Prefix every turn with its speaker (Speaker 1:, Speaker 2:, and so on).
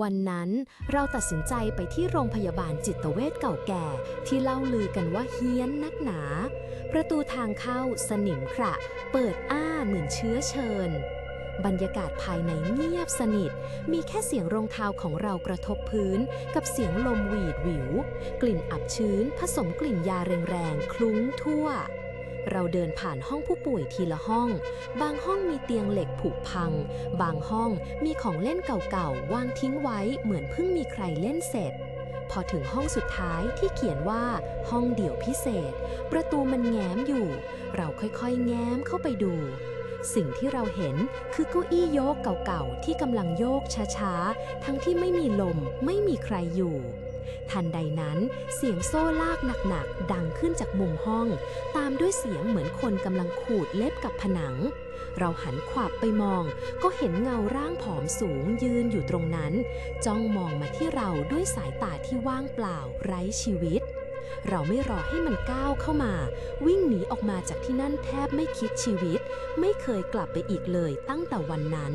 Speaker 1: วันนั้นเราตัดสินใจไปที่โรงพยาบาลจิตเวชเก่าแก่ ที่เล่าลือกันว่าเฮี้ยนนักหนา ประตูทางเข้าสนิมขระเปิดอ้าเหมือนเชื้อเชิญ บรรยากาศภายในเงียบสนิท มีแค่เสียงรองเท้าของเรากระทบพื้น กับเสียงลมหวีดหวิว กลิ่นอับชื้นผสมกลิ่นยาแรงๆคลุ้งทั่ว เราเดินผ่านห้องผู้ป่วยทีละห้อง บางห้องมีเตียงเหล็กผุพัง บางห้องมีของเล่นเก่าๆ วางทิ้งไว้เหมือนเพิ่งมีใครเล่นเสร็จ พอถึงห้องสุดท้ายที่เขียนว่าห้องเดี่ยวพิเศษ ประตูมันแง้มอยู่ เราค่อยๆ แง้มเข้าไปดูสิ่งที่เราเห็นคือเก้าอี้โยกเก่าๆ ที่กำลังโยกช้าๆ ทั้งที่ไม่มีลมไม่มีใครอยู่ ทันใดนั้นเสียงโซ่ลากหนักๆ ดังขึ้นจากมุมห้อง ตามด้วยเสียงเหมือนคนกำลังขูดเล็บกับผนัง เราหันขวับไปมอง ก็เห็นเงาร่างผอมสูงยืนอยู่ตรงนั้น จ้องมองมาที่เราด้วยสายตาที่ว่างเปล่าไร้ชีวิต เราไม่รอให้มันก้าวเข้ามา วิ่งหนีออกมาจากที่นั่นแทบไม่คิดชีวิต ไม่เคยกลับไปอีกเลยตั้งแต่วันนั้น